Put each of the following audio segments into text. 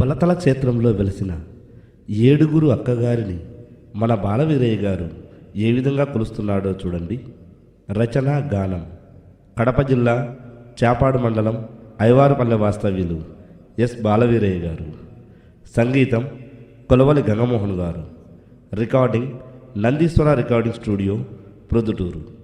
పొలతల క్షేత్రంలో వెలిసిన ఏడుగురు అక్కగారిని మన బాలవీరయ్య గారు ఏ విధంగా కొలుస్తున్నాడో చూడండి. రచన గానం కడప జిల్లా చేపాడు మండలం ఐవారుపల్లె వాస్తవ్యులు ఎస్ బాలవీరయ్య గారు. సంగీతం కొలవలి గంగమోహన్ గారు. Recording Nandeeswara recording studio Proddatur.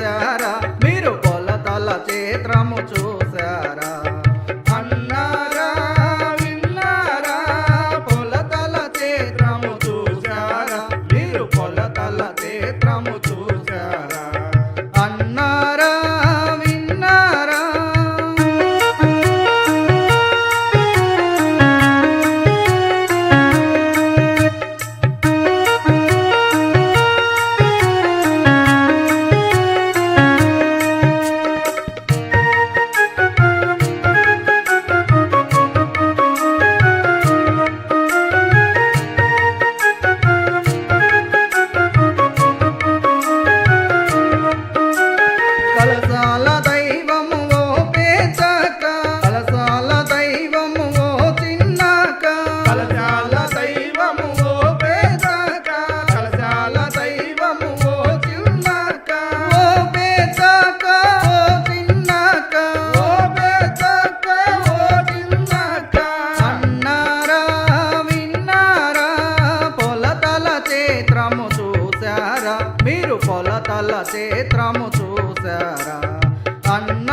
చేశారా? మీరు పొలతల చేత్రము చూ కలసాల దైవము ఓ పేచక కలసాల దైవము ఓ చిన్నక. కలసాల దైవము ఓ పేచక కలసాల దైవము ఓ చిన్నక. ఓ పేచక ఓ చిన్నక. ఓ పేచక ఓ చిన్నక. అన్నారా విన్నారా పొలతల చేత్రము మీరు పొలతల చేత్రము చూసారా అన్న